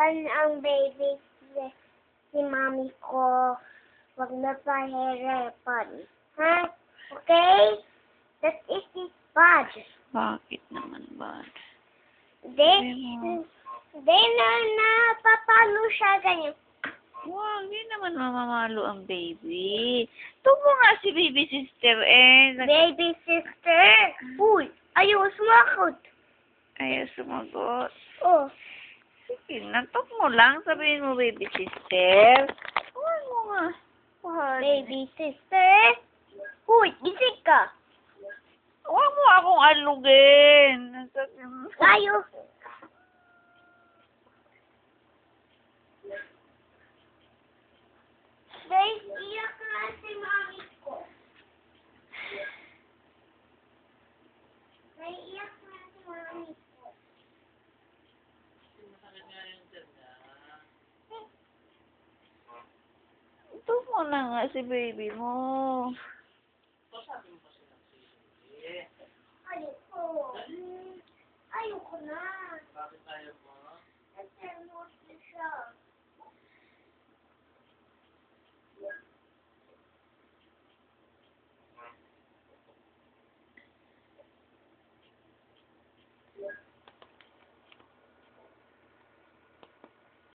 Hirapan ang baby si, si mami ko. Huwag na pahirapan. Ha? Okay? That is it bad. Bakit naman ba? Then, then na napapalo siya ganyan. Wow, hindi naman mamamalo ang baby. Tumo nga si baby sister eh. Baby sister. Uy, ayaw sumakot. Ayaw sumagot. Oh, Sige, natok mo lang. Sabihin mo baby sister. Huwag mo nga. Wag. baby sister. Uy, gising ka. Huwag mo akong alugin. Ayaw. Guys, iyak na si mami ko. Naiiyak na si mami ko. mo na nga si baby mo. Ayoko. Ayoko na. Bakit ayaw mo?